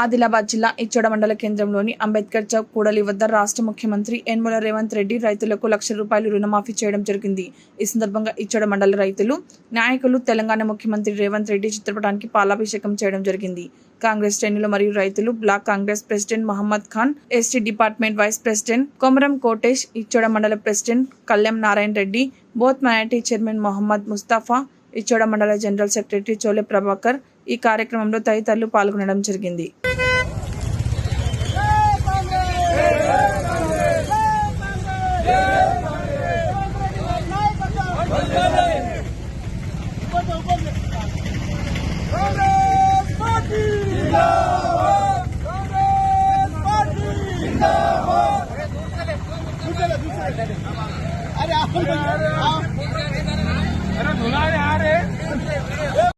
ఆదిలాబాద్ జిల్లా ఇచ్చోడ మండల కేంద్రంలోని అంబేద్కర్ చౌక్ కూడలి వద్ద రాష్ట్ర ముఖ్యమంత్రి యనమల రేవంత్ రెడ్డి రైతులకు లక్ష రూపాయలు రుణమాఫీ చేయడం జరిగింది. ఈ సందర్భంగా ఇచ్చోడ మండల రైతులు నాయకులు తెలంగాణ ముఖ్యమంత్రి రేవంత్ రెడ్డి చిత్రపటానికి పాలాభిషేకం చేయడం జరిగింది. కాంగ్రెస్ శ్రేణులు మరియు రైతులు block Congress president Mohammed Khan ST department vice president Komaram Kotesh Ichoda mandal president Kalyan Narayana Reddy Boath minority chairman Mohammed Mustafa Ichoda mandal general secretary chole Prabhakar ఈ కార్యక్రమంలో తదితరులు పాల్గొనడం జరిగింది అరే అరే